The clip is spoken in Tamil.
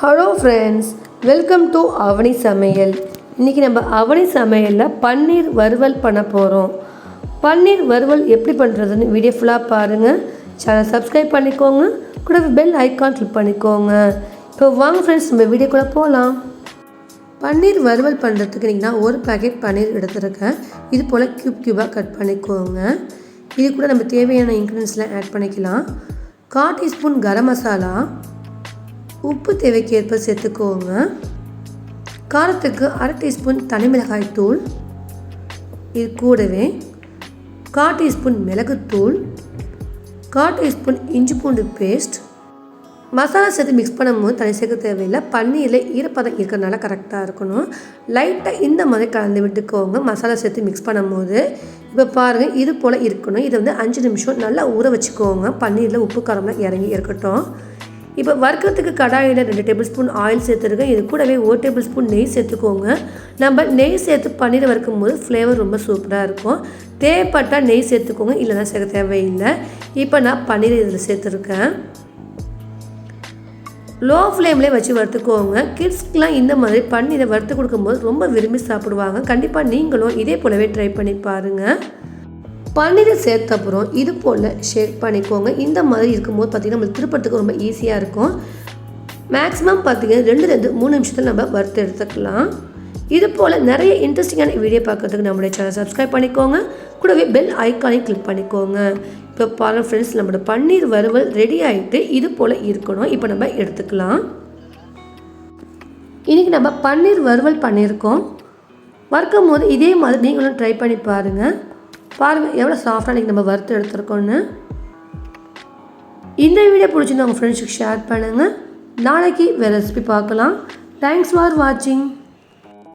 Hello friends welcome to Avani சமையல் இன்றைக்கி நம்ம அவனி சமையலில் பன்னீர் வறுவல் பண்ண போகிறோம் பன்னீர் வறுவல் எப்படி பண்ணுறதுன்னு வீடியோ ஃபுல்லாக பாருங்கள் சேனல் சப்ஸ்கிரைப் பண்ணிக்கோங்க. கூட பெல் ஐக்கான் கிளிக் பண்ணிக்கோங்க. இப்போ வாங்க ஃப்ரெண்ட்ஸ் நம்ம வீடியோக்குள்ளே போகலாம் பன்னீர் வறுவல் பண்ணுறதுக்கு நீங்கள் நான் ஒரு பேக்கெட் பன்னீர் எடுத்துருக்கேன். இது போல் க்யூப் க்யூபாக கட் பண்ணிக்கோங்க. இது கூட நம்ம தேவையான இன்க்ரீடியன்ஸ்லாம் ஆட் பண்ணிக்கலாம். கால் டீஸ்பூன் கரம் மசாலா. உப்பு தேவைக்கு ஏற்ப சேர்த்துக்கோங்க. காரத்துக்கு அரை டீஸ்பூன் தனி மிளகாய் தூள். இது கூடவே கால் டீஸ்பூன் மிளகுத்தூள் கால் டீஸ்பூன் இஞ்சி பூண்டு பேஸ்ட். மசாலா சேர்த்து மிக்ஸ் பண்ணும்போது தனி சேர்க்க தேவையில்லை. பன்னீரில் ஈரப்பதம் இருக்கிறதுனால கரெக்டாக இருக்கணும். லைட்டாக இந்த மாதிரி கலந்து விட்டுக்கோங்க. மசாலா சேர்த்து மிக்ஸ் பண்ணும்போது. இப்போ பாருங்கள் இது போல் இருக்கணும். இதை வந்து அஞ்சு நிமிஷம் நல்லா ஊற வச்சுக்கோங்க. பன்னீரில் உப்பு காரம்லாம் இறங்கி இருக்கட்டும். இப்போ வறுக்கிறதுக்கு கடாயில் ரெண்டு டேபிள் ஸ்பூன் ஆயில் சேர்த்துருக்கேன் இது கூடவே ஒரு டேபிள் ஸ்பூன் நெய் சேர்த்துக்கோங்க. நம்ம நெய் சேர்த்து பன்னீர் வறுக்கும் போது ஃப்ளேவர் ரொம்ப சூப்பராக இருக்கும். தேவைப்பட்டால் நெய் சேர்த்துக்கோங்க. இல்லைன்னா சேர்க்க தேவையில்லை. இப்போ நான் பன்னீர் இதில் சேர்த்துருக்கேன். லோ ஃப்ளேம்லேயே வச்சு வறுத்துக்கோங்க. கிட்ஸ்க்கெலாம் இந்த மாதிரி பன்னீரை வறுத்து கொடுக்கும்போது ரொம்ப விரும்பி சாப்பிடுவாங்க. கண்டிப்பாக நீங்களும் இதே போலவே ட்ரை பண்ணி பாருங்கள் பன்னீரை சேர்த்த அப்புறம் இது போல் ஷேக் பண்ணிக்கோங்க. இந்த மாதிரி இருக்கும்போது பார்த்திங்கன்னா நம்மளுக்கு திருப்பத்துக்கு ரொம்ப ஈஸியாக இருக்கும். மேக்ஸிமம் பார்த்திங்கன்னா ரெண்டு ரெண்டு மூணு நிமிஷத்தில் நம்ம வறுத்து எடுத்துக்கலாம். இது போல் நிறைய இன்ட்ரெஸ்டிங்கான வீடியோ பார்க்கறதுக்கு நம்மளுடைய சேனல் சப்ஸ்கிரைப் பண்ணிக்கோங்க. கூடவே பெல் ஐக்கானையும் கிளிக் பண்ணிக்கோங்க. இப்போ பாருங்கள் ஃப்ரெண்ட்ஸ் நம்மளோட பன்னீர் வறுவல் ரெடி ஆகிட்டு இது போல் இருக்கணும். இப்போ நம்ம எடுத்துக்கலாம். இன்றைக்கி நம்ம பன்னீர் வறுவல் பண்ணியிருக்கோம். வறுக்கும் போது இதே மாதிரி நீங்களும் ட்ரை பண்ணி பாருங்கள் பாருங்கள் எவ்வளோ சாஃப்டாக இன்றைக்கி நம்ம வறுத்து எடுத்துருக்கோன்னு இந்த வீடியோ பிடிச்சிருந்தா உங்கள் ஃப்ரெண்ட்ஸுக்கு ஷேர் பண்ணுங்கள் நாளைக்கு வேறு ரெசிபி பார்க்கலாம். தேங்க்ஸ் ஃபார் வாட்சிங்